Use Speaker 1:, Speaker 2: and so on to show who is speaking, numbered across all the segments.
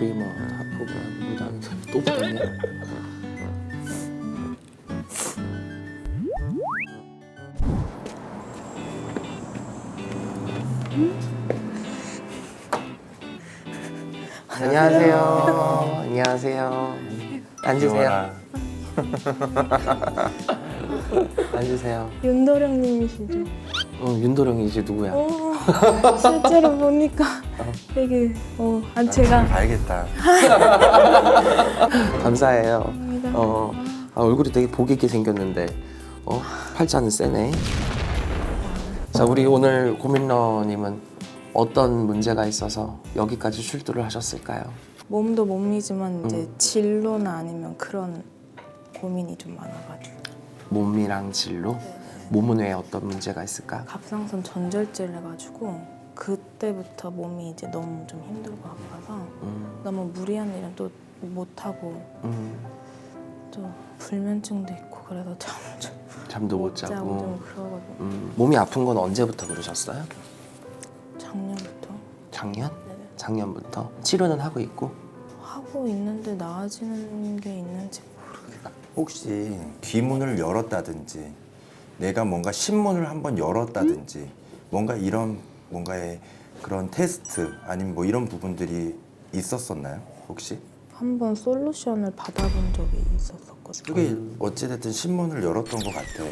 Speaker 1: 20대 드리머 하프가 무당에서 또 보네. 안녕하세요. 안녕하세요. 앉으세요. 앉으세요.
Speaker 2: 윤도령님이시죠?
Speaker 1: 어, 윤도령이 이제 누구야?
Speaker 2: 오, 실제로 보니까 되게 어, 아, 제가
Speaker 3: 알겠다.
Speaker 1: 감사해요.
Speaker 2: 감사합니다.
Speaker 1: 어, 아, 얼굴이 되게 복 있게 생겼는데, 어, 팔자는 세네. 자, 우리 오늘 고민러님은 어떤 문제가 있어서 여기까지 출두를 하셨을까요?
Speaker 2: 몸도 몸이지만 이제
Speaker 1: 음.
Speaker 2: 진로나 아니면 그런 고민이 좀 많아가지고
Speaker 1: 몸이랑 진로? 몸은 왜 어떤 문제가 있을까?
Speaker 2: 갑상선 전절제를 해가지고 그때부터 몸이 이제 너무 좀 힘들고 아파서
Speaker 1: 음,
Speaker 2: 너무 무리한 일은 또 못하고
Speaker 1: 음,
Speaker 2: 또 불면증도 있고 그래서 잠을
Speaker 1: 잠도 못
Speaker 2: 자고
Speaker 1: 자고.
Speaker 2: 좀 그러거든요.
Speaker 1: 음, 몸이 아픈 건 언제부터 그러셨어요?
Speaker 2: 작년부터
Speaker 1: 작년?
Speaker 2: 네네.
Speaker 1: 작년부터 치료는 하고 있고.
Speaker 2: 하고 있는데 나아지는 게 있는지 모르겠어요.
Speaker 3: 혹시 귀문을 열었다든지 내가 뭔가 신문을 한번 열었다든지 뭔가 이런 뭔가의 그런 테스트 아니면 뭐 이런 부분들이 있었었나요? 혹시?
Speaker 2: 한 번 솔루션을 받아본 적이 있었었거든요.
Speaker 3: 그게 어찌됐든 신문을 열었던 것 같아.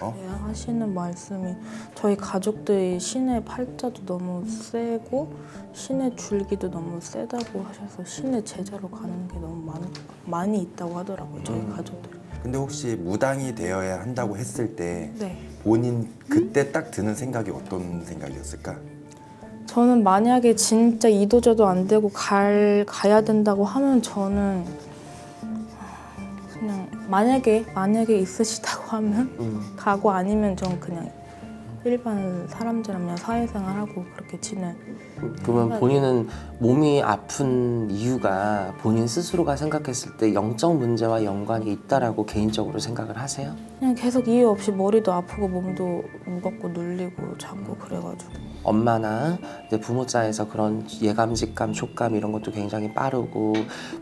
Speaker 3: 어?
Speaker 2: 네, 하시는 말씀이 저희 가족들이 신의 팔자도 너무 세고 신의 줄기도 너무 세다고 하셔서 신의 제자로 가는 게 너무 많, 많이 있다고 하더라고요. 저희 가족들.
Speaker 3: 근데 혹시 무당이 되어야 한다고 했을 때
Speaker 2: 네.
Speaker 3: 본인 그때 딱 드는 생각이 어떤 생각이었을까?
Speaker 2: 저는 만약에 진짜 이도저도 안 되고 갈 가야 된다고 하면 저는 그냥 만약에 만약에 있으시다고 하면
Speaker 1: 음,
Speaker 2: 가고 아니면 전 그냥 일반 그냥 사회생활하고 그렇게 지내.
Speaker 1: 그러면 본인은 몸이 아픈 이유가 본인 스스로가 생각했을 때 영적 문제와 연관이 있다라고 개인적으로 생각을 하세요?
Speaker 2: 그냥 계속 이유 없이 머리도 아프고 몸도 무겁고 눌리고 자꾸 그래가지고
Speaker 1: 엄마나 이제 부모자에서 그런 예감, 직감, 촉감 이런 것도 굉장히 빠르고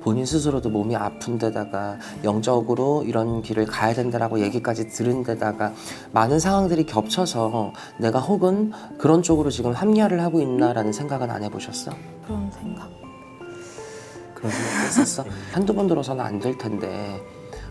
Speaker 1: 본인 스스로도 몸이 아픈 데다가 영적으로 이런 길을 가야 된다라고 얘기까지 들은 데다가 많은 상황들이 겹쳐서 내가 혹은 그런 쪽으로 지금 합리화를 하고 있나라는 생각은 안 해보셨어?
Speaker 2: 그런 생각.
Speaker 1: 그런 생각 했었어? 한두 번 들어서는 안 될 텐데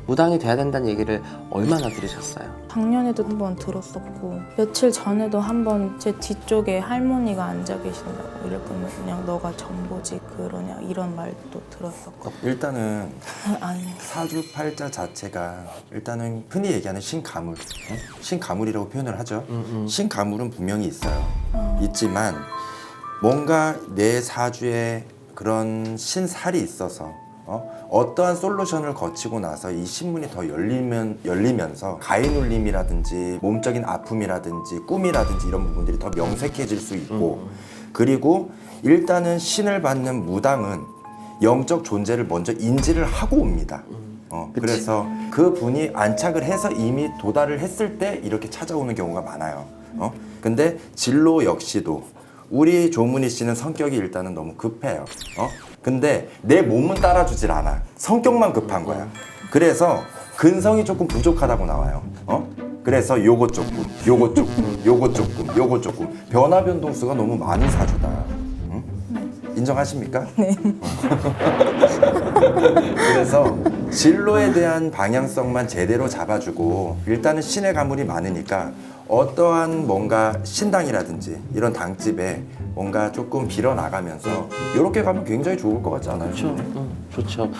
Speaker 1: 무당이 돼야 된다는 얘기를 얼마나 들으셨어요?
Speaker 2: 작년에도 한 번 들었었고 며칠 전에도 한 번 제 뒤쪽에 할머니가 앉아 계신다고 이럴 거면 그냥 너가 전보지 그러냐 이런 말도 들었었고
Speaker 3: 일단은
Speaker 2: 아니
Speaker 3: 사주팔자 자체가 일단은 흔히 얘기하는 신가물, 응? 신가물이라고 표현을 하죠.
Speaker 1: 음, 음.
Speaker 3: 신가물은 분명히 있어요. 있지만 뭔가 내 사주에 그런 신살이 있어서 어? 어떠한 솔루션을 거치고 나서 이 신문이 더 열리면 열리면서 가해 눌림이라든지 몸적인 아픔이라든지 꿈이라든지 이런 부분들이 더 명색해질 수 있고 그리고 일단은 신을 받는 무당은 영적 존재를 먼저 인지를 하고 옵니다. 어,
Speaker 1: 그치.
Speaker 3: 그래서 그 분이 안착을 해서 이미 도달을 했을 때 이렇게 찾아오는 경우가 많아요. 어? 근데 진로 역시도 우리 조문희 씨는 성격이 일단은 너무 급해요. 어? 근데 내 몸은 따라주질 않아. 성격만 급한 거야. 그래서 근성이 조금 부족하다고 나와요. 어? 그래서 요거 조금, 요거 조금, 요거 조금, 요거 조금 변화 변동수가 너무 많은 사주다. 응? 인정하십니까? 네. 그래서 진로에 대한 방향성만 제대로 잡아주고 일단은 신의 가물이 많으니까 어떠한 뭔가 신당이라든지 이런 당집에 뭔가 조금 빌어 나가면서 이렇게 가면 굉장히 좋을 것 같지 않아요?
Speaker 1: 응, 좋죠.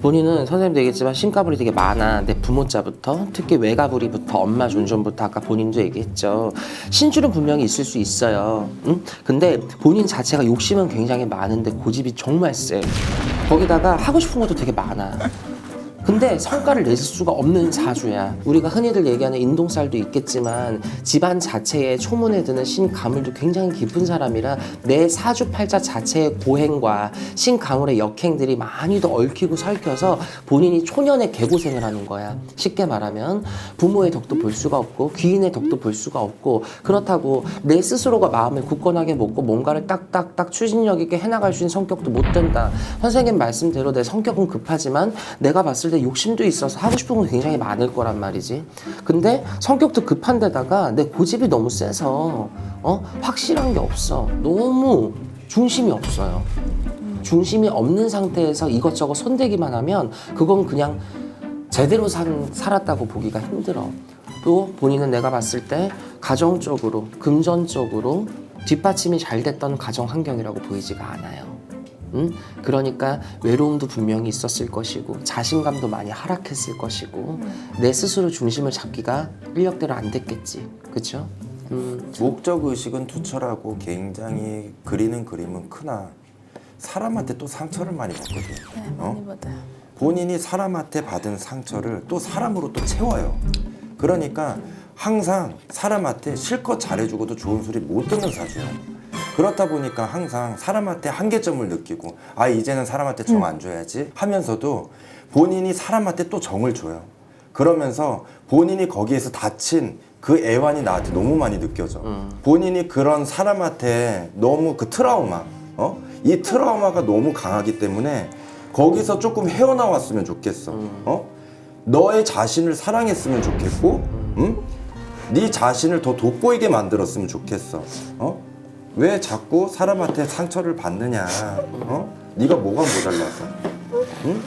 Speaker 1: 본인은 선생님도 얘기했지만 신가불이 되게 많아. 내 부모자부터 특히 외가불이부터 엄마 존존부터 아까 본인도 얘기했죠. 신줄은 분명히 있을 수 있어요. 응? 근데 본인 자체가 욕심은 굉장히 많은데 고집이 정말 세. 거기다가 하고 싶은 것도 되게 많아. 근데 성과를 낼 수가 없는 사주야. 우리가 흔히들 얘기하는 인동살도 있겠지만 집안 자체에 초문에 드는 신가물도 굉장히 깊은 사람이라 내 사주팔자 자체의 고행과 신가물의 역행들이 많이도 얽히고 설켜서 본인이 초년의 개고생을 하는 거야. 쉽게 말하면 부모의 덕도 볼 수가 없고 귀인의 덕도 볼 수가 없고 그렇다고 내 스스로가 마음을 굳건하게 먹고 뭔가를 딱딱딱 추진력 있게 해나갈 수 있는 성격도 못 된다. 선생님 말씀대로 내 성격은 급하지만 내가 봤을 때 욕심도 있어서 하고 싶은 건 굉장히 많을 거란 말이지. 근데 성격도 급한 데다가 내 고집이 너무 세서 어? 확실한 게 없어. 너무 중심이 없어요. 중심이 없는 상태에서 이것저것 손대기만 하면 그건 그냥 제대로 산, 살았다고 보기가 힘들어. 또 본인은 내가 봤을 때 가정적으로, 금전적으로 뒷받침이 잘 됐던 가정 환경이라고 보이지가 않아요. 음? 그러니까 외로움도 분명히 있었을 것이고 자신감도 많이 하락했을 것이고 내 스스로 중심을 잡기가 인력대로 안 됐겠지. 그렇죠? 음,
Speaker 3: 목적 의식은 투철하고 굉장히 그리는 그림은 크나 사람한테 또 상처를 많이 받거든.
Speaker 2: 네,
Speaker 3: 어?
Speaker 2: 많이 받아요.
Speaker 3: 본인이 사람한테 받은 상처를 또 사람으로 또 채워요. 그러니까 항상 사람한테 실컷 잘해주고도 좋은 소리 못 듣는 사주예요. 그렇다 보니까 항상 사람한테 한계점을 느끼고 아 이제는 사람한테 정 안 줘야지 하면서도 본인이 사람한테 또 정을 줘요. 그러면서 본인이 거기에서 다친 그 애환이 나한테 너무 많이 느껴져. 본인이 그런 사람한테 너무 그 트라우마, 어? 이 트라우마가 너무 강하기 때문에 거기서 조금 헤어나왔으면 좋겠어. 어? 너의 자신을 사랑했으면 좋겠고, 응? 네 자신을 더 돋보이게 만들었으면 좋겠어. 어? 왜 자꾸 사람한테 상처를 받느냐? 어? 네가 뭐가 모자라서? 응?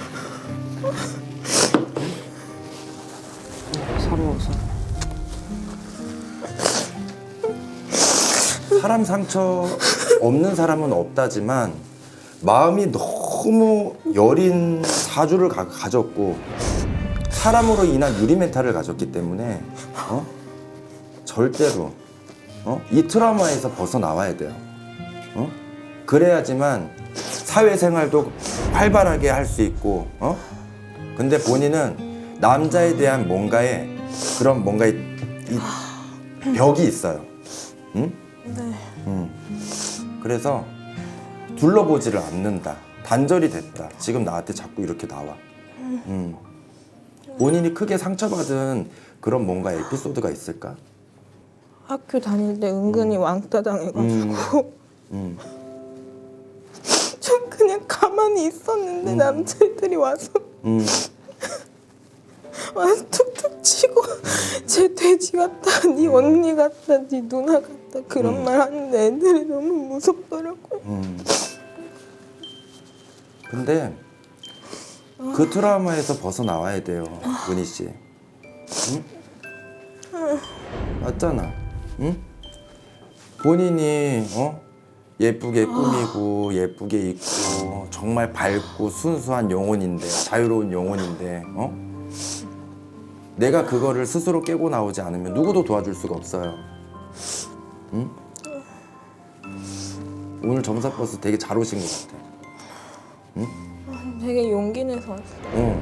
Speaker 1: 서러워서.
Speaker 3: 사람 상처 없는 사람은 없다지만 마음이 너무 여린 사주를 가, 가졌고 사람으로 인한 유리 멘탈을 가졌기 때문에 어? 절대로 어? 이 트라우마에서 벗어나와야 돼요. 어? 그래야지만 사회생활도 활발하게 할 수 있고 어? 근데 본인은 남자에 대한 뭔가의 그런 뭔가의 이 벽이 있어요. 응?
Speaker 2: 네.
Speaker 3: 음. 그래서 둘러보지를 않는다. 단절이 됐다. 지금 나한테 자꾸 이렇게 나와. 음. 본인이 크게 상처받은 그런 뭔가 에피소드가 있을까?
Speaker 2: 학교 다닐 때 은근히 왕따 당해가지고
Speaker 3: 음.
Speaker 2: 전 그냥 가만히 있었는데 남자애들이 와서
Speaker 3: 음.
Speaker 2: 와서 툭툭 치고 제 돼지 같다, 네 언니 같다, 네 누나 같다 그런 말 하는데 애들이 너무 무섭더라고.
Speaker 3: 음. 근데 그 트라우마에서 벗어나와야 돼요, 은희 씨. 응? 맞잖아. 응? 본인이 어? 예쁘게 꾸미고 예쁘게 입고 정말 밝고 순수한 영혼인데 자유로운 영혼인데 어? 내가 그거를 스스로 깨고 나오지 않으면 누구도 도와줄 수가 없어요. 응? 오늘 점사 버스 되게 잘 오신 것 같아.
Speaker 2: 되게 용기 내서 왔어요.
Speaker 3: 어.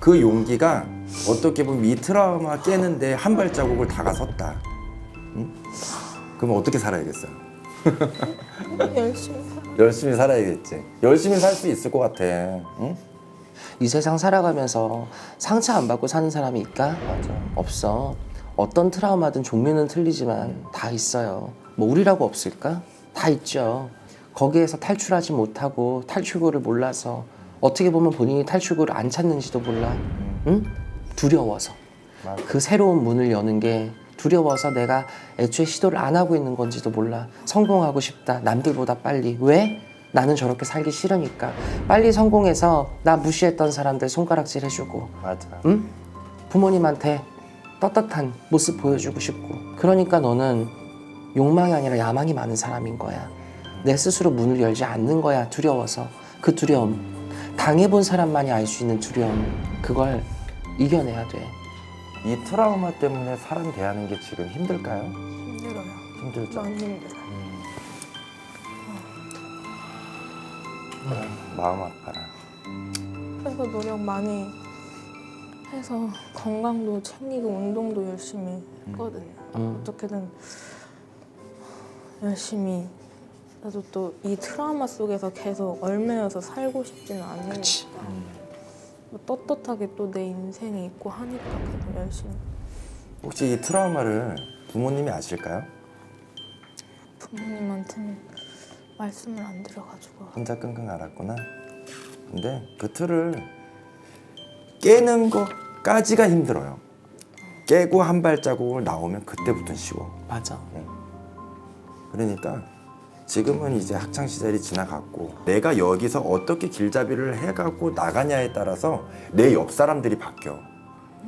Speaker 3: 그 용기가 어떻게 보면 이 트라우마 깨는데 한 발자국을 다가섰다. 응? 그럼 어떻게 살아야겠어요?
Speaker 2: 열심히 살아.
Speaker 3: 열심히 살아야겠지. 열심히 살 수 있을 것 같아. 응?
Speaker 1: 이 세상 살아가면서 상처 안 받고 사는 사람이 있까? 맞아. 없어. 어떤 트라우마든 종류는 틀리지만 다 있어요. 뭐 우리라고 없을까? 다 있죠. 거기에서 탈출하지 못하고 탈출구를 몰라서 어떻게 보면 본인이 탈출구를 안 찾는지도 몰라. 응? 두려워서.
Speaker 3: 맞아.
Speaker 1: 그 새로운 문을 여는 게 두려워서 내가 애초에 시도를 안 하고 있는 건지도 몰라. 성공하고 싶다. 남들보다 빨리. 왜? 나는 저렇게 살기 싫으니까. 빨리 성공해서 나 무시했던 사람들 손가락질 해주고,
Speaker 3: 맞아.
Speaker 1: 응? 부모님한테 떳떳한 모습 보여주고 싶고. 그러니까 너는 욕망이 아니라 야망이 많은 사람인 거야. 내 스스로 문을 열지 않는 거야. 두려워서. 그 두려움. 당해본 사람만이 알 수 있는 두려움. 그걸 이겨내야 돼.
Speaker 3: 이 트라우마 때문에 사람 대하는 게 지금 힘들까요?
Speaker 2: 힘들어요.
Speaker 3: 힘들죠.
Speaker 2: 많이 힘들어요.
Speaker 3: 마음 아파라.
Speaker 2: 그래서 노력 많이 해서 건강도 챙기고 운동도 열심히 했거든요.
Speaker 1: 음.
Speaker 2: 어떻게든 열심히 나도 또 이 트라우마 속에서 계속 얽매여서 살고 싶지는. 거니까 뭐 떳떳하게 또 내 인생이 있고 하니까 계속 열심히
Speaker 3: 혹시 이 트라우마를 부모님이 아실까요?
Speaker 2: 부모님한테는 말씀을 안 드려가지고
Speaker 3: 혼자 끙끙 앓았구나. 근데 그 틀을 깨는 것까지가 힘들어요. 깨고 한 발자국을 나오면 그때부터는 쉬워.
Speaker 1: 맞아.
Speaker 3: 그러니까 지금은 이제 학창 시절이 지나갔고 내가 여기서 어떻게 길잡이를 해가고 나가냐에 따라서 내 옆 사람들이 바뀌어.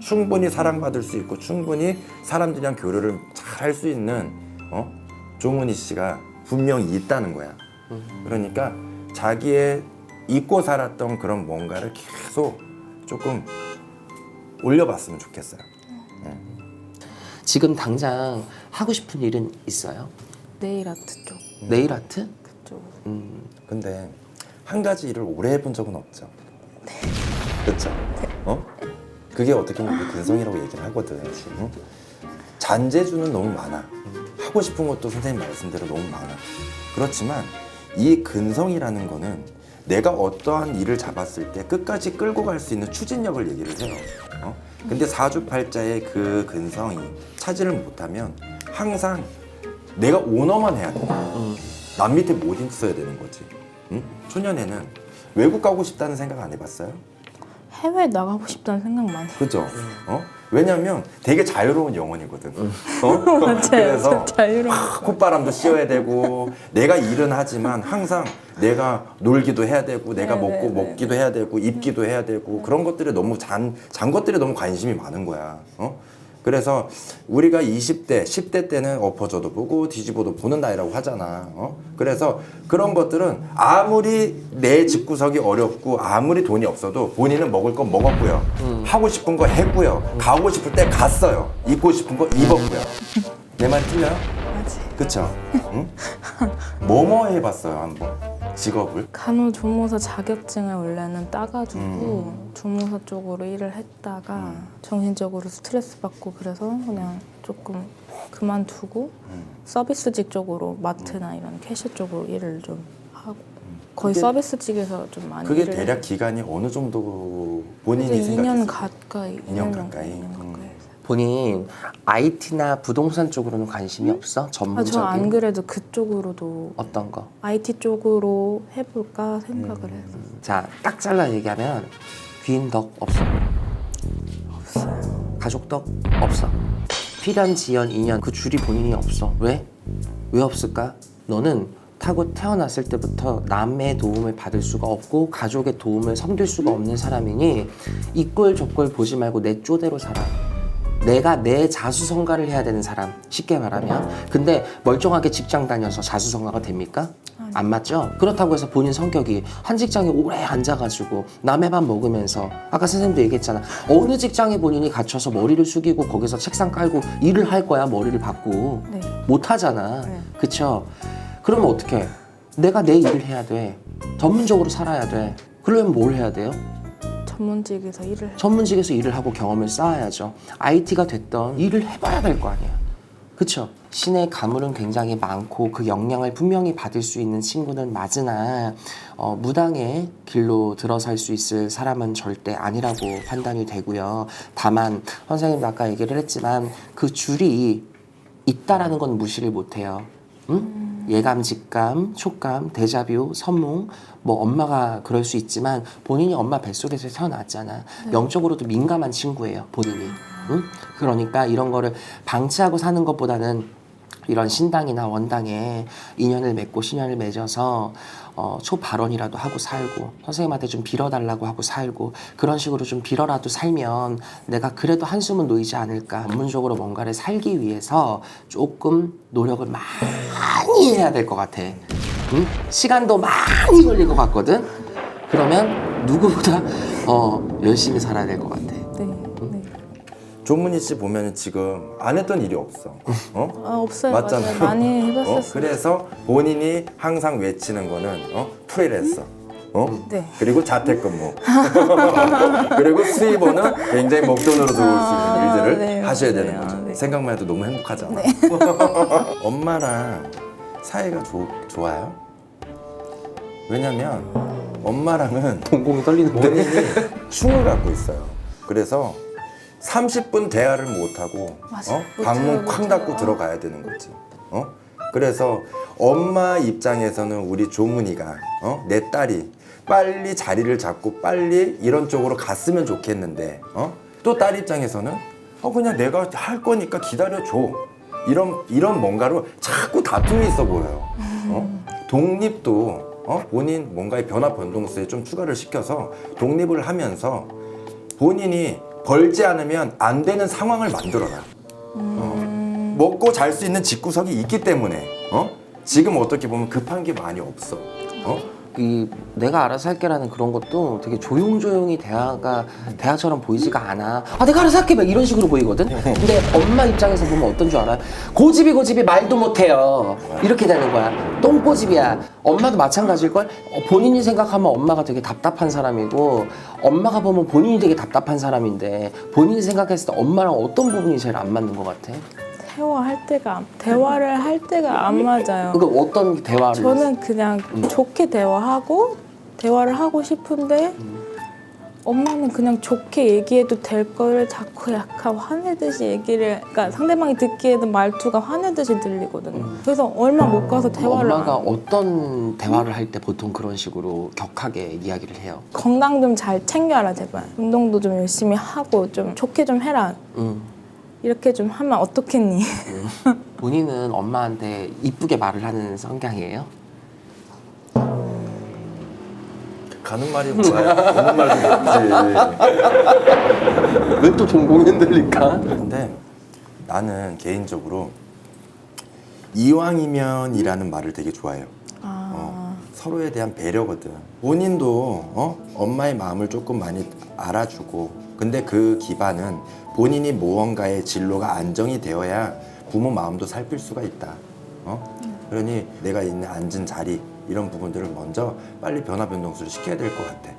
Speaker 3: 충분히 사랑받을 수 있고 충분히 사람들이랑 교류를 잘 할 수 있는 어? 조문희 씨가 분명히 있다는 거야. 그러니까 자기의 잊고 살았던 그런 뭔가를 계속 조금 올려봤으면 좋겠어요.
Speaker 1: 지금 당장 하고 싶은 일은 있어요?
Speaker 2: 네일 아트 쪽
Speaker 1: 네일 아트?
Speaker 2: 그쪽
Speaker 1: 음,
Speaker 3: 근데 한 가지 일을 오래 해본 적은 없죠. 그렇죠? 어? 그게 어떻게 보면 우리 근성이라고 얘기를 하거든. 응? 잔재주는 너무 많아. 하고 싶은 것도 선생님 말씀대로 너무 많아. 그렇지만 이 근성이라는 거는 내가 어떠한 일을 잡았을 때 끝까지 끌고 갈 수 있는 추진력을 얘기를 해요. 어? 근데 사주팔자의 그 근성이 차지를 못하면 항상 내가 오너만 해야 돼.
Speaker 1: 음.
Speaker 3: 남 밑에 못 있어야 되는 거지. 응? 초년에는 외국 가고 싶다는 생각 안 해봤어요?
Speaker 2: 해외 나가고 싶다는 생각 많이
Speaker 3: 그죠? 어? 왜냐면 되게 자유로운 영혼이거든. 어?
Speaker 2: 맞아요
Speaker 3: 그래서
Speaker 2: 자유로운
Speaker 3: 콧바람도 씌워야 되고 내가 일은 하지만 항상 내가 놀기도 해야 되고 내가
Speaker 2: 네,
Speaker 3: 먹고
Speaker 2: 네, 네.
Speaker 3: 먹기도 해야 되고 입기도 해야 되고 그런 것들에 너무 잔, 잔 것들에 너무 관심이 많은 거야. 어? 그래서 우리가 20대, 10대 때는 엎어져도 보고 뒤집어도 보는 나이라고 하잖아. 어? 그래서 그런 것들은 아무리 내 집구석이 어렵고 아무리 돈이 없어도 본인은 먹을 건 먹었고요. 하고 싶은 거 했고요. 가고 싶을 때 갔어요. 입고 싶은 거 입었고요. 내 말 틀려요? 그쵸? 응? 뭐뭐 해봤어요 한번 직업을?
Speaker 2: 간호조무사 자격증을 원래는 따가지고
Speaker 3: 음.
Speaker 2: 조무사 쪽으로 일을 했다가 정신적으로 스트레스 받고 그래서 그냥 조금 그만두고
Speaker 3: 음.
Speaker 2: 서비스직 쪽으로 마트나 이런 캐셔 쪽으로 일을 좀 하고 거의
Speaker 3: 그게-
Speaker 2: 서비스직에서 좀 많이
Speaker 3: 그게
Speaker 2: 일을
Speaker 3: 대략 기간이 어느 정도 본인이
Speaker 2: 이제 2년
Speaker 3: 생각했어요?
Speaker 2: 가까이
Speaker 3: 2년
Speaker 2: 2년
Speaker 3: 가까이?
Speaker 2: 2년
Speaker 3: 음.
Speaker 2: 가까이 했어요.
Speaker 1: 본인 IT나 부동산 쪽으로는 관심이 없어?
Speaker 2: 아,
Speaker 1: 전문적인
Speaker 2: 저 안 그래도 그쪽으로도
Speaker 1: 어떤 거?
Speaker 2: IT 쪽으로 해볼까 생각을
Speaker 3: 음.
Speaker 2: 했어요.
Speaker 1: 자, 딱 잘라 얘기하면 귀인 덕 없어.
Speaker 2: 없어요.
Speaker 1: 가족 덕 없어. 필연, 지연, 인연 그 줄이 본인이 없어. 왜? 왜 없을까? 너는 타고 태어났을 때부터 남의 도움을 받을 수가 없고 가족의 도움을 섬길 수가 없는 사람이니 이꼴 저꼴 보지 말고 내 쪼대로 살아. 내가 내 자수성가를 해야 되는 사람 쉽게 말하면 근데 멀쩡하게 직장 다녀서 자수성가가 됩니까? 안 맞죠? 그렇다고 해서 본인 성격이 한 직장에 오래 앉아가지고 남의 밥 먹으면서 아까 선생님도 얘기했잖아 어느 직장에 본인이 갇혀서 머리를 숙이고 거기서 책상 깔고 일을 할 거야 머리를 받고
Speaker 2: 네.
Speaker 1: 못 하잖아
Speaker 2: 네.
Speaker 1: 그쵸? 그러면 어떻게 내가 내 일을 해야 돼 전문적으로 살아야 돼 그러려면 뭘 해야 돼요?
Speaker 2: 전문직에서 일을 해.
Speaker 1: 전문직에서 일을 하고 경험을 쌓아야죠. IT가 됐던 일을 해봐야 될 거 아니야. 그쵸? 신의 가물은 굉장히 많고 그 영향을 분명히 받을 수 있는 친구는 맞으나 어, 무당의 길로 들어설 수 있을 사람은 절대 아니라고 판단이 되고요. 다만 선생님도 아까 얘기를 했지만 그 줄이 있다라는 건 무시를 못해요. 응? 예감, 직감, 촉감, 데자뷰, 선몽 뭐 엄마가 그럴 수 있지만 본인이 엄마 뱃속에서 태어났잖아. 영적으로도 민감한 친구예요. 본인이. 응? 그러니까 이런 거를 방치하고 사는 것보다는 이런 신당이나 원당에 인연을 맺고 신연을 맺어서 어, 초발언이라도 하고 살고 선생님한테 좀 빌어달라고 하고 살고 그런 식으로 좀 빌어라도 살면 내가 그래도 한숨은 놓이지 않을까 전문적으로 뭔가를 살기 위해서 조금 노력을 많이 해야 될 것 같아 응? 시간도 많이 걸릴 것 같거든 그러면 누구보다 어, 열심히 살아야 될 것 같아.
Speaker 3: 조문희 씨 보면 지금 안 했던 일이 없어. 어?
Speaker 2: 아, 없어요.
Speaker 3: 맞잖아.
Speaker 2: 맞아요. 많이
Speaker 3: 어?
Speaker 2: 해봤었어요.
Speaker 3: 그래서 본인이 항상 외치는 거는 어? 프리랜서. 어?
Speaker 2: 네.
Speaker 3: 그리고 자택근무. 그리고 수입원은 굉장히 목돈으로 들어올 수 있는
Speaker 2: 아,
Speaker 3: 일들을
Speaker 2: 네,
Speaker 3: 하셔야
Speaker 2: 맞아요.
Speaker 3: 되는 거죠.
Speaker 2: 네.
Speaker 3: 생각만 해도 너무 행복하잖아. 엄마랑 사이가 좋- 좋아요? 왜냐면 엄마랑은
Speaker 1: 동공이 떨리는데.
Speaker 3: 본인이 충을 갖고 있어요. 그래서 30분 대화를 못 하고
Speaker 2: 맞아요.
Speaker 3: 어?
Speaker 2: 못
Speaker 3: 방문
Speaker 2: 들어요, 못
Speaker 3: 쾅 닫고
Speaker 2: 들어요.
Speaker 3: 들어가야 되는 거지. 어? 그래서 엄마 입장에서는 우리 조문이가 어? 내 딸이 빨리 자리를 잡고 빨리 이런 쪽으로 갔으면 좋겠는데 어? 또 딸 입장에서는 어 그냥 내가 할 거니까 기다려 줘. 이런 이런 뭔가로 자꾸 다툼이 있어 보여요. 어? 독립도 어? 본인 뭔가의 변화 변동수에 좀 추가를 시켜서 독립을 하면서 본인이 벌지 않으면 안 되는 상황을 만들어라. 어. 먹고 잘 수 있는 집구석이 있기 때문에 어? 지금 어떻게 보면 급한 게 많이 없어. 어?
Speaker 1: 이 내가 알아서 할게라는 그런 것도 되게 조용조용히 대화가 대화처럼 보이지가 않아. 아 내가 알아서 할게 막 이런 식으로 보이거든. 근데 엄마 입장에서 보면 어떤 줄 알아? 고집이 고집이 말도 못해요. 이렇게 되는 거야. 똥꼬집이야. 엄마도 마찬가지일 걸. 어, 본인이 생각하면 엄마가 되게 답답한 사람이고 엄마가 보면 본인이 되게 답답한 사람인데 본인이 생각했을 때 엄마랑 어떤 부분이 제일 안 맞는 것 같아?
Speaker 2: 대화할 때가 안- 대화를 할 때가 안 맞아요.
Speaker 1: 그러니까 어떤 대화를?
Speaker 2: 저는 그냥 좋게 대화하고 대화를 하고 싶은데 엄마는 그냥 좋게 얘기해도 될 거를 자꾸 약간 화내듯이 얘기를 그러니까 상대방이 듣기에는 말투가 화내듯이 들리거든요. 그래서 얼마 못 가서 대화를
Speaker 1: 엄마가
Speaker 2: 안
Speaker 1: 어떤 대화를 할 때 보통 그런 식으로 격하게 이야기를 해요?
Speaker 2: 건강 좀 잘 챙겨라 제발. 운동도 좀 열심히 하고 좀 좋게 좀 해라.
Speaker 1: 음.
Speaker 2: 이렇게 좀 하면 어떻겠니?
Speaker 1: 본인은 엄마한테 이쁘게 말을 하는 성향이에요?
Speaker 3: 가는 말이 뭐야? 오는 말도 없지.
Speaker 1: 왜또 동공이 흔들릴까?
Speaker 3: 근데 나는 개인적으로 이왕이면이라는 말을 되게 좋아해요.
Speaker 2: 아,
Speaker 3: 어, 서로에 대한 배려거든. 본인도 어? 엄마의 마음을 조금 많이 알아주고, 근데 그 기반은 본인이 무언가의 진로가 안정이 되어야 부모 마음도 살필 수가 있다. 어? 그러니 내가 있는 앉은 자리 이런 부분들을 먼저 빨리 변화 변동수를 시켜야 될 것 같아.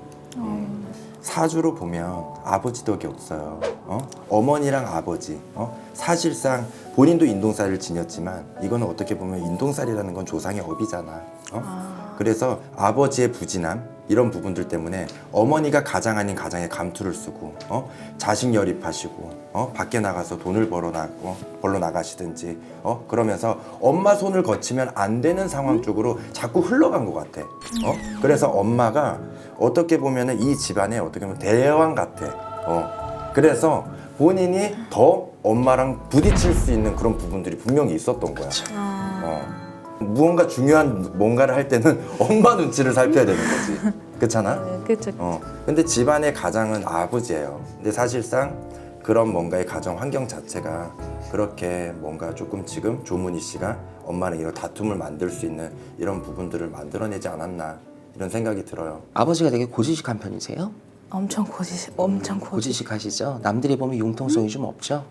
Speaker 3: 사주로 보면 아버지 덕이 없어요. 어? 어머니랑 아버지. 어? 사실상 본인도 인동살을 지녔지만 이거는 어떻게 보면 인동살이라는 건 조상의 업이잖아. 어? 그래서 아버지의 부진함 이런 부분들 때문에 어머니가 가장 아닌 가장에 감투를 쓰고 어? 자식 열입하시고 어? 밖에 나가서 돈을 벌어 나고 벌러 나가시든지 어? 그러면서 엄마 손을 거치면 안 되는 상황 쪽으로 자꾸 흘러간 것 같아. 어? 그래서 엄마가 어떻게 보면은 이 집안의 어떻게 보면 대왕 같아. 어. 그래서 본인이 더 엄마랑 부딪힐 수 있는 그런 부분들이 분명히 있었던 거야.
Speaker 2: 아,
Speaker 3: 어. 무언가 중요한 뭔가를 할 때는 엄마 눈치를 살펴야 되는 거지. 그렇잖아?
Speaker 2: 네, 그렇죠.
Speaker 3: 어. 근데 집안의 가장은 아버지예요. 근데 사실상 그런 뭔가의 가정 환경 자체가 그렇게 뭔가 조금 지금 조문희 씨가 엄마랑 이런 다툼을 만들 수 있는 이런 부분들을 만들어내지 않았나 이런 생각이 들어요.
Speaker 1: 아버지가 되게 고지식한 편이세요?
Speaker 2: 엄청 고지, 엄청 고지.
Speaker 1: 고지식하시죠? 남들이 보면 융통성이 좀 없죠?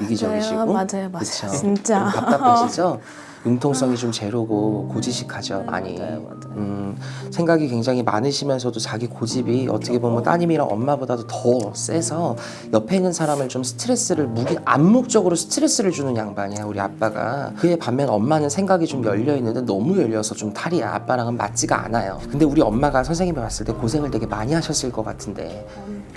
Speaker 1: 이기적이시고
Speaker 2: 맞아요, 맞아요, 맞아요.
Speaker 1: 그쵸?
Speaker 2: 진짜.
Speaker 1: 좀 답답하시죠? 융통성이 좀 제로고 고지식하죠. 많이.
Speaker 2: 맞아요, 맞아요.
Speaker 1: 음, 생각이 굉장히 많으시면서도 자기 고집이 어떻게 보면 따님이랑 엄마보다도 더 세서 옆에 있는 사람을 좀 스트레스를 무기 암묵적으로 스트레스를 주는 양반이야 우리 아빠가. 그에 반면 엄마는 생각이 좀 열려 있는데 너무 열려서 좀 탈이야. 아빠랑은 맞지가 않아요. 근데 우리 엄마가 선생님이 봤을 때 고생을 되게 많이 하셨을 것 같은데.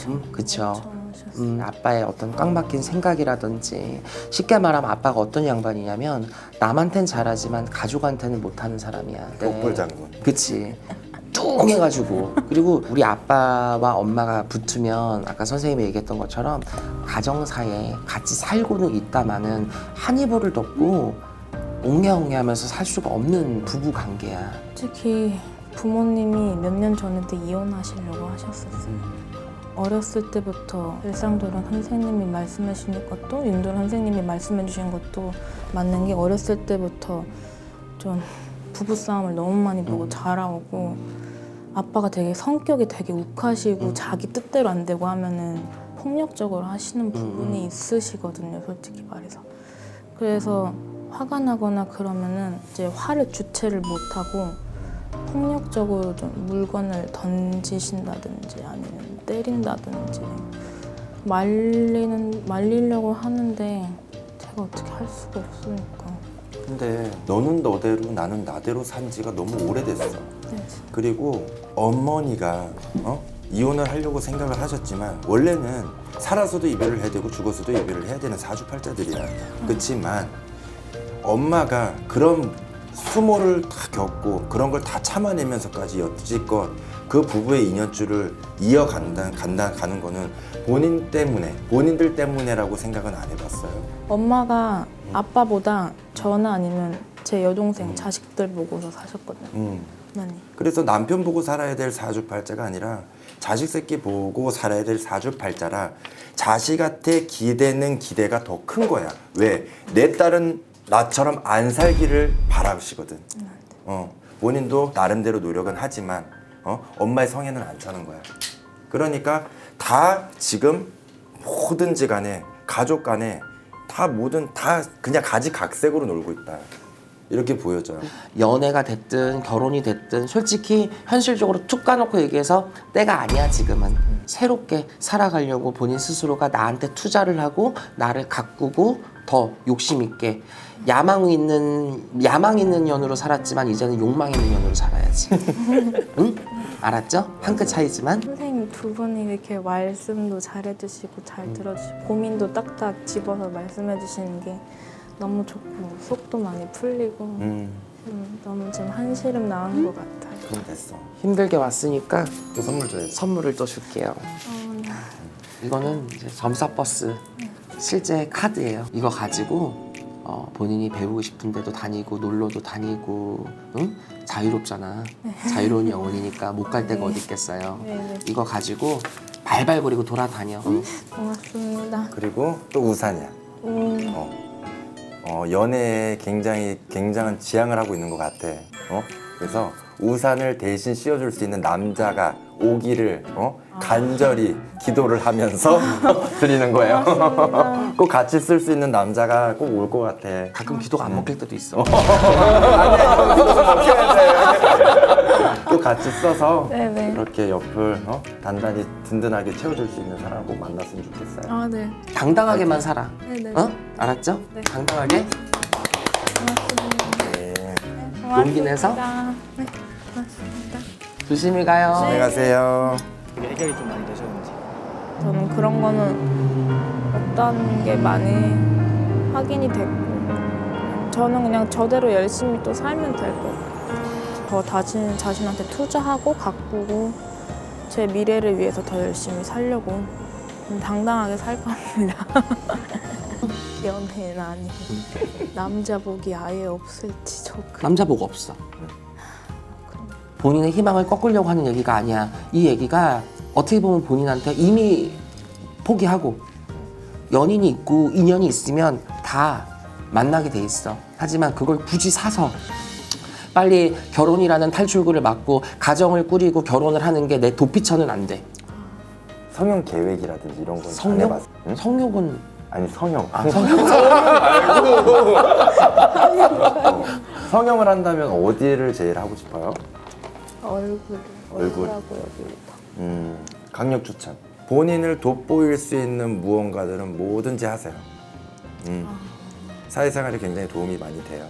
Speaker 1: 음, 그쵸. 음, 아빠의 어떤 꽉 막힌 생각이라든지 쉽게 말하면 아빠가 어떤 양반이냐면 남한텐 잘하지만 가족한테는 못하는 사람이야.
Speaker 3: 옥불 장군.
Speaker 1: 그치. 뚱 해가지고 그리고 우리 아빠와 엄마가 붙으면 아까 선생님이 얘기했던 것처럼 가정사에 같이 살고는 있다마는 한 이불을 덮고 옹야옹야하면서 살 수가 없는 부부 관계야.
Speaker 2: 솔직히 부모님이 몇 년 전에도 이혼하시려고 하셨었어요. 어렸을 때부터 일상도란 선생님이 말씀해 주신 것도 윤도란 선생님이 말씀해 주신 것도 맞는 게 어렸을 때부터 좀 부부싸움을 너무 많이 보고 자라오고 아빠가 되게 성격이 되게 욱하시고 자기 뜻대로 안 되고 하면은 폭력적으로 하시는 부분이 있으시거든요 솔직히 말해서. 그래서 화가 나거나 그러면은 이제 화를 주체를 못하고 폭력적으로 좀 물건을 던지신다든지 아니면 때린다든지 말리는 말리려고 하는데 제가 어떻게 할 수가 없으니까
Speaker 3: 근데 너는 너대로 나는 나대로 산 지가 너무 오래됐어.
Speaker 2: 네.
Speaker 3: 그리고 어머니가 어? 이혼을 하려고 생각을 하셨지만 원래는 살아서도 이별을 해야 되고 죽어서도 이별을 해야 되는 사주팔자들이야. 그렇지만 엄마가 그런 수모를 다 겪고 그런 걸 다 참아내면서까지 여지껏 그 부부의 인연줄을 이어간다 간다 가는 거는 본인 때문에 본인들 때문에라고 생각은 안 해봤어요.
Speaker 2: 엄마가 아빠보다 저나 아니면 제 여동생 자식들 보고서 사셨거든요.
Speaker 3: 음.
Speaker 2: 많이.
Speaker 3: 그래서 남편 보고 살아야 될 사주팔자가 아니라 자식 새끼 보고 살아야 될 사주팔자라 자식한테 기대는 기대가 더 큰 거야. 왜? 내 딸은 나처럼 안 살기를 바라시거든. 어, 본인도 나름대로 노력은 하지만 어, 엄마의 성에는 안 차는 거야. 그러니까 다 지금 뭐든지 간에 가족 간에 다 모든 다 그냥 가지각색으로 놀고 있다. 이렇게 보여져요.
Speaker 1: 연애가 됐든 결혼이 됐든 솔직히 현실적으로 툭 까놓고 얘기해서 때가 아니야 지금은 새롭게 살아가려고 본인 스스로가 나한테 투자를 하고 나를 가꾸고 더 욕심 있게 야망 있는 야망 있는 년으로 살았지만 이제는 욕망 있는 년으로 살아야지. 응? 알았죠? 한 끗 차이지만?
Speaker 2: 선생님 두 분이 이렇게 말씀도 잘해주시고 잘 들어주시고 고민도 딱딱 집어서 말씀해주시는 게 너무 좋고 속도 많이 풀리고
Speaker 3: 음,
Speaker 2: 음, 너무 지금 한시름 나은 것 같아요.
Speaker 3: 그럼 됐어.
Speaker 1: 힘들게 왔으니까
Speaker 3: 또 선물 줘야지.
Speaker 1: 선물을 또 줄게요.
Speaker 2: 어,
Speaker 1: 이거는 이제 점사 버스 실제 카드예요. 이거 가지고 어, 본인이 배우고 싶은 데도 다니고 놀러도 다니고 응? 자유롭잖아. 자유로운 영혼이니까 못 갈 데가 어디 있겠어요.
Speaker 2: 네, 네.
Speaker 1: 이거 가지고 발발 거리고 돌아다녀. 응?
Speaker 2: 고맙습니다.
Speaker 3: 그리고 또 우산이야.
Speaker 2: 음,
Speaker 3: 어. 어, 연애에 굉장히 굉장한 지향을 하고 있는 것 같아. 어? 그래서 우산을 대신 씌워줄 수 있는 남자가 오기를 어? 간절히 기도를 하면서 드리는 거예요. 꼭 같이 쓸 수 있는 남자가 꼭 올 것 같아.
Speaker 1: 가끔 기도가 안 먹힐 때도 있어.
Speaker 3: 또 같이 써서
Speaker 2: 네네.
Speaker 3: 이렇게 옆을 어? 단단히 든든하게 채워줄 수 있는 사람 꼭 만났으면 좋겠어요.
Speaker 2: 아, 네.
Speaker 1: 당당하게만 살아.
Speaker 2: 네네.
Speaker 1: 어? 알았죠?
Speaker 2: 네.
Speaker 1: 당당하게.
Speaker 3: 네.
Speaker 1: 용기 내서?
Speaker 2: 네, 고맙습니다.
Speaker 1: 조심히 가요.
Speaker 3: 안녕하세요.
Speaker 4: 해결이 좀 많이 되셨는지.
Speaker 2: 저는 그런 거는 없다는 게 많이 확인이 됐고 저는 그냥 저대로 열심히 또 살면 될 것 같아요. 더 자신, 자신한테 투자하고 가꾸고 제 미래를 위해서 더 열심히 살려고 좀 당당하게 살 겁니다. 연애는 아니고 남자 복이 아예 없을지 저 그...
Speaker 1: 남자 보고 없어. 본인의 희망을 꺾으려고 하는 얘기가 아니야. 이 얘기가 어떻게 보면 본인한테 이미 포기하고 연인이 있고 인연이 있으면 다 만나게 돼 있어. 하지만 그걸 굳이 사서 빨리 결혼이라는 탈출구를 막고 가정을 꾸리고 결혼을 하는 게 내 도피처는 안 돼.
Speaker 3: 성형 계획이라든지 이런 건 안
Speaker 1: 성형?
Speaker 3: 해봤어? 응?
Speaker 1: 성욕은
Speaker 3: 아니 성형.
Speaker 1: 아 성욕
Speaker 3: 성형을 한다면 어디를 제일 하고 싶어요?
Speaker 2: 얼굴
Speaker 3: 얼굴.
Speaker 2: 얼굴하고 여기
Speaker 3: 음, 강력 추천. 본인을 돋보일 수 있는 무언가들은 뭐든지 하세요. 음, 사회생활에 굉장히 도움이 많이 돼요.